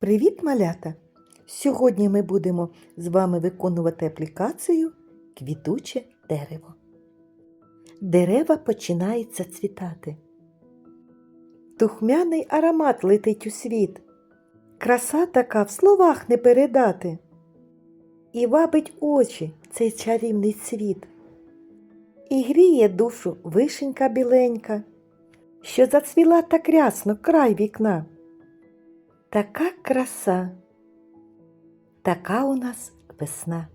Привіт, малята! Сьогодні ми будемо з вами виконувати аплікацію Квітуче дерево. Дерева починають зацвітати. Духмяний аромат летить у світ. Краса така в словах не передати. І вабить очі цей чарівний світ. І гріє душу вишенька біленька, що зацвіла так рясно край вікна. Така краса, така у нас весна.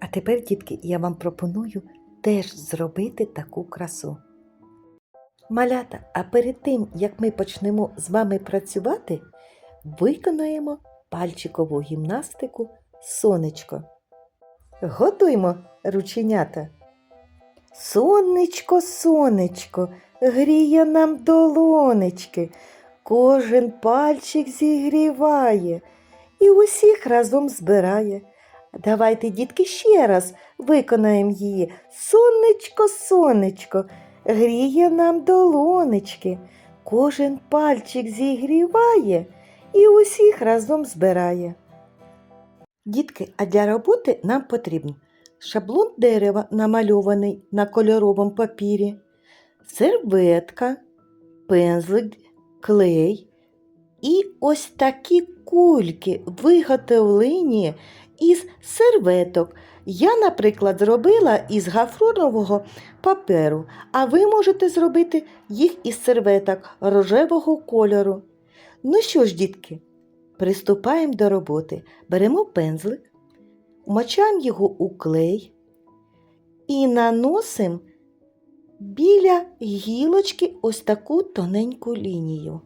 А тепер, дітки, я вам пропоную теж зробити таку красу. Малята, а перед тим, як ми почнемо з вами працювати, виконаємо пальчикову гімнастику сонечко. Готуймо рученята. Сонечко, сонечко, гріє нам долонечки. Кожен пальчик зігріває і усіх разом збирає. Давайте, дітки, ще раз виконаємо її. Сонечко, сонечко, гріє нам долонечки. Кожен пальчик зігріває і усіх разом збирає. Дітки, а для роботи нам потрібен шаблон дерева, намальований на кольоровому папірі, серветка, пензлик клей і ось такі кульки, виготовлені із серветок. Я, наприклад, зробила із гафронового паперу, а ви можете зробити їх із серветок рожевого кольору. Ну що ж, дітки, приступаємо до роботи. Беремо пензлик, мочаємо його у клей і наносимо біля гілочки ось таку тоненьку лінію.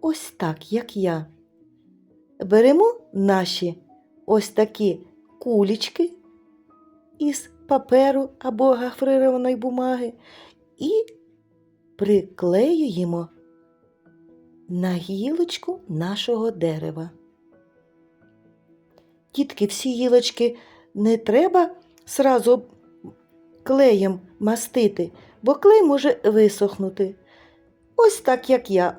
Ось так, як я. Беремо наші ось такі кулічки із паперу або гафрированої бумаги і приклеюємо на гілочку нашого дерева. Тітки, всі гілочки не треба сразу клеєм мастити, бо клей може висохнути. Ось так, як я.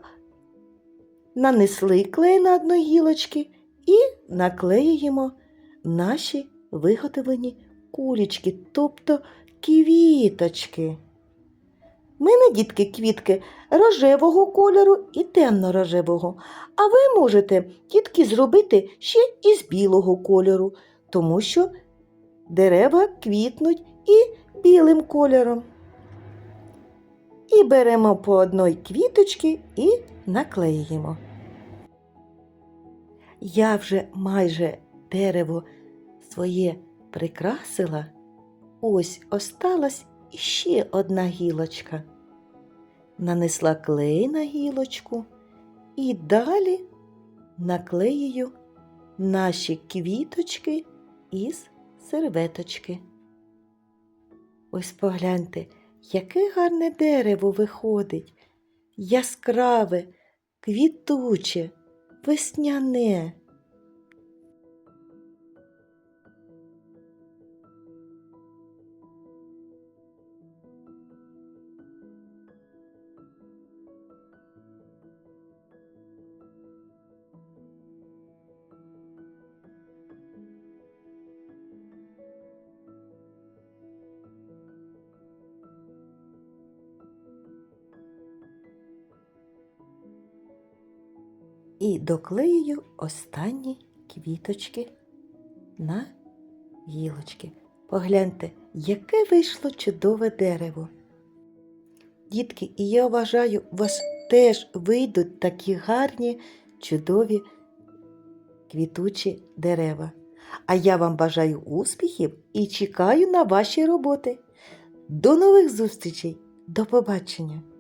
Нанесли клей на одну гілочки і наклеюємо наші виготовлені кулічки, тобто квіточки. Мене, дітки, квітки рожевого кольору і темно-рожевого, а ви можете, дітки, зробити ще із білого кольору, тому що дерева квітнуть і білим кольором. І беремо по одній квіточці і наклеїмо. Я вже майже дерево своє прикрасила, ось осталась іще одна гілочка. Нанесла клей на гілочку і далі наклеюю наші квіточки із серветочки. Ось погляньте, яке гарне дерево виходить, яскраве, квітуче, весняне. І доклеюю останні квіточки на гілочки. Погляньте, яке вийшло чудове дерево. Дітки, і я вважаю, у вас теж вийдуть такі гарні, чудові квітучі дерева. А я вам бажаю успіхів і чекаю на ваші роботи. До нових зустрічей! До побачення!